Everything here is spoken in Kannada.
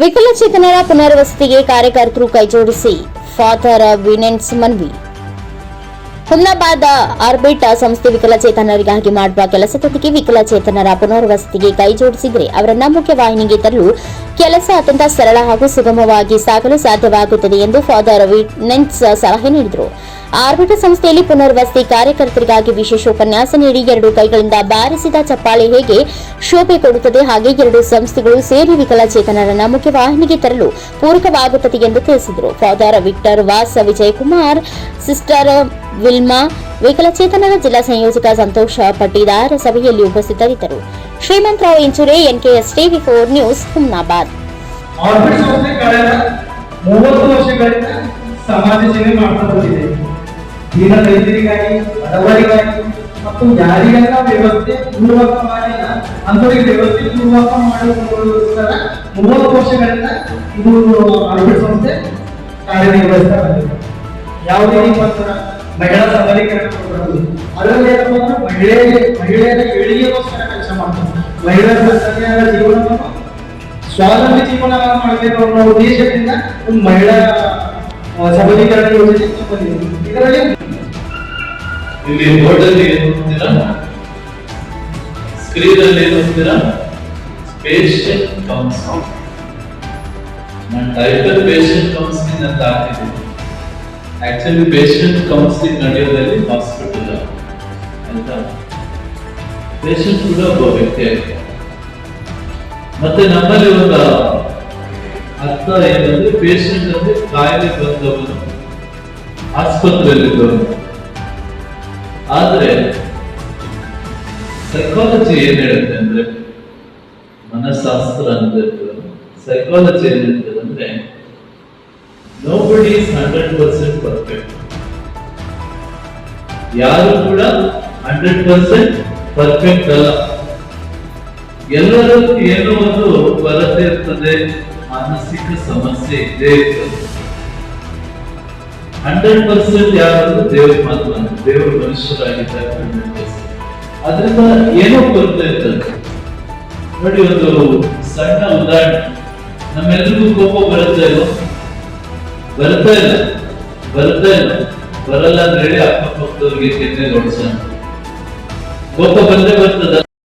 ವಿಕಲಚೇತನರ ಪುನರ್ವಸತಿಗೆ ಕಾರ್ಯಕರ್ತರು ಕೈಜೋಡಿಸಿ father Vincent Manvi. Humnabad Orbit ಸಂಸ್ಥೆ ವಿಕಲಚೇತನರಿಗಾಗಿ ಮಾಡುವ ಕೆಲಸದೊಂದಿಗೆ ವಿಕಲಚೇತನರ ಪುನರ್ವಸತಿಗೆ ಕೈಜೋಡಿಸಿದರೆ ಅವರನ್ನ ಮುಖ್ಯವಾಹಿನಿಗೆ ತರಲು ಕೆಲಸ ಅತ್ಯಂತ ಸರಳ ಹಾಗೂ ಸುಗಮವಾಗಿ ಸಾಗಲು ಸಾಧ್ಯವಾಗುತ್ತದೆ ಎಂದು ಫಾದರ್ ವಿನೆನ್ಸ್ ಸಲಹೆ ನೀಡಿದರು. ಆರ್ಬಿಟ್ ಸಂಸ್ಥೆಯಲ್ಲಿ ಪುನರ್ವಸತಿ ಕಾರ್ಯಕರ್ತರಿಗಾಗಿ ವಿಶೇಷ ಉಪನ್ಯಾಸ ನೀಡಿ ಎರಡು ಕೈಗಳಿಂದ ಬಾರಿಸಿದ ಚಪ್ಪಾಳೆ ಹೇಗೆ ಶೋಭೆ ಕೊಡುತ್ತದೆ ಹಾಗೆ ಎರಡು ಸಂಸ್ಥೆಗಳು ಸೇರಿ ವಿಕಲಚೇತನರನ್ನ ಮುಖ್ಯವಾಹಿನಿಗೆ ತರಲು ಪೂರಕವಾಗುತ್ತದೆ ಎಂದು ತಿಳಿಸಿದರು. Father Victor Vas Vijayakumar, sister Wilma, ವಿಕಲಚೇತನರ ಜಿಲ್ಲಾ ಸಂಯೋಜಕ ಸಂತೋಷ ಪಟ್ಟಿದಾರ್ ಸಭೆಯಲ್ಲಿ ಉಪಸ್ಥಿತರಿದ್ದರು. Shrimantrao Inchure NKS TV four news, Humnabad. ಮೂವತ್ತು ವರ್ಷಗಳಿಂದ ಸಮಾಜ ಸೇವೆ ಮಾಡ್ತಾ ಬಂದಿದೆ. ದೀನ ರೈತರಿಗಾಗಿ ಬಡವರಿಗಾಗಿ ಮತ್ತು ಯಾರಿಗೆಲ್ಲ ವ್ಯವಸ್ಥೆ ಪೂರ್ವಕ ಮಾಡಿಲ್ಲ ಅಂತವರಿಗೆ ವ್ಯವಸ್ಥೆ ಪೂರ್ವಕ ಮಾಡಿಕೊಳ್ಳುವುದರ ಮೂವತ್ತು ವರ್ಷಗಳಿಂದ ಇದು ಆರೋಗ್ಯ ಸಂಸ್ಥೆ ಕಾರ್ಯನಿರ್ವಹಿಸ್ತಾ ಬಂದಿದೆ. ಯಾವುದೇ ರೀತಿ ಮಹಿಳಾ ಸಬಲೀಕರಣ ಅದರಲ್ಲಿ ಏನಪ್ಪ ಅಂದ್ರೆ ಮಹಿಳೆ, ಮಹಿಳೆಯರ ಏಳಿಗೆಗೋಸ್ಕರ ಕೆಲಸ ಮಾಡ್ತಾರೆ. ಮಹಿಳೆಯರ ಜೀವನವನ್ನು ಸ್ವಾವಲಂಬಿ ಜೀವನ ಮಾಡಬೇಕು ಅನ್ನೋ ಉದ್ದೇಶದಿಂದ ಒಂದು ಮಹಿಳಾ ಸಬಲೀಕರಣ ಯೋಜನೆ ಇದರಲ್ಲಿ ಇಲ್ಲಿ ಬೋರ್ಡಲ್ಲಿ ಏನು ಸ್ಕ್ರೀನ್ ಅಲ್ಲಿ ಏನು ನೋಡ್ತೀರಾ ಪೇಷಂಟ್ ಕೌನ್ಸಿಲಿಂಗ್ ನಾನು ಟೈಟಲ್ ಪೇಷಂಟ್ ಕೌನ್ಸಿಲಿಂಗ್ ಅಂತ ಹಾಕಿದ್ದೀನಿ ಆಕ್ಚುಲಿ ಪೇಷಂಟ್ ಕೌನ್ಸಿಲಿಂಗ್ ನಡೆಯೋದಲ್ಲಿ ಹಾಸ್ಪಿಟಲ್ ಅಂತ ಪೇಷಂಟ್ ಕೂಡ ಒಬ್ಬ ವ್ಯಕ್ತಿ ಆಗಿದೆ ಮತ್ತೆ ನಮ್ಮಲ್ಲಿ ಒಂದು ಅರ್ಥ ಏನಂದ್ರೆ ಪೇಷಂಟ್ ಅಂದ್ರೆ ಕಾಯಿಲೆ ಬಂದವನು ಆಸ್ಪತ್ರೆಯಲ್ಲಿದ್ದವನು. ಆದ್ರೆ ಸೈಕಾಲಜಿ ಏನ್ ಹೇಳುತ್ತೆ ಅಂದ್ರೆ ಮನಃಶಾಸ್ತ್ರ ಅಂತ ಸೈಕಾಲಜಿ ಏನ್ ಹೇಳ್ತದೆ ಅಂದ್ರೆ nobody is hundred percent perfect ಯಾರು ಕೂಡ ಹಂಡ್ರೆಡ್ ಪರ್ಸೆಂಟ್ ಪರ್ಫೆಕ್ಟ್ ಅಲ್ಲ. ಎಲ್ಲರೂ ಏನೋ ಒಂದು ಕೊರತೆ ಇರ್ತದೆ. ಮಾನಸಿಕ ಸಮಸ್ಯೆ ಇದೆ. ಹಂಡ್ರೆಡ್ ಪರ್ಸೆಂಟ್ ಯಾರಾದ್ರೂ ದೇವ್ರ ಮಾತ್ರ ದೇವರು ಮನುಷ್ಯರಾಗಿದ್ದಾರೆ ಹಂಡ್ರೆಡ್ ಪರ್ಸೆಂಟ್ ಅದರಿಂದ ಏನೋ ಕೊರತೆ ಇರ್ತದೆ. ನೋಡಿ ಒಂದು ಸಣ್ಣ ಉದಾಹರಣೆ. ನಮ್ಮೆಲ್ರಿಗೂ ಕೋಪ ಬರುತ್ತೆ ಇಲ್ವ? ಬರ್ತಾ ಇಲ್ಲ. ಬರ್ತಾ ಇಲ್ಲ. ಬರಲ್ಲ ಅಂತ ಹೇಳಿ ಅಕ್ಕಪಕ್ಕದವ್ರಿಗೆ ಕೆನ್ನೆ ಹೊಡ್ಸೋಣ ಕೋಪ ಬಂದೇ ಬರ್ತದ?